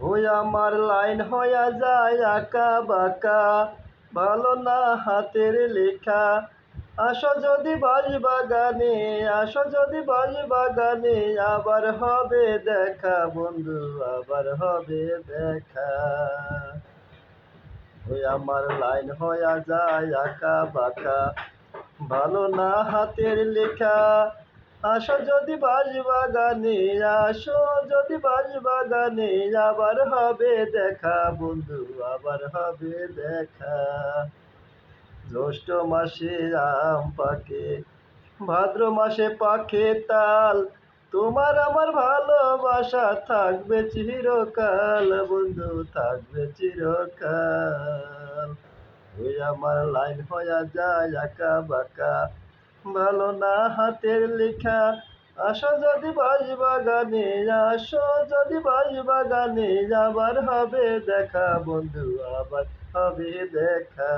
ওই আমার লাইন হয়ে যায় আঁকা বাঁকা, ভালো না হাতের লেখা। আসো যদি বাজ বাগানে, আসো যদি বাজ বাগানে, আবার হবে দেখা বন্ধু, আবার হবে দেখা। ওই আমার লাইন হয়া যায় আঁকা বাঁকা, ভালো না হাতের লেখা। আসো যদি বাজ বাগানে আসো যদি বাজ বাগানে আবার হবে দেখা বন্ধু, আবার হবে দেখা। জ্যৈষ্ঠ মাসে আম পাকে, ভাদ্র মাসে পাখে তাল, তোমার আমার ভালোবাসা থাকবে চিরকাল, বন্ধু, থাকবে চিরকাল। ওই আমার লাইন হয়ে যায় আঁকা বাঁকা। ভালো না হাতের লেখা। আসো যদি বাজ বাগানে, আসো যদি বাজ বাগানে আবার হবে দেখা বন্ধু, আবার হবে দেখা।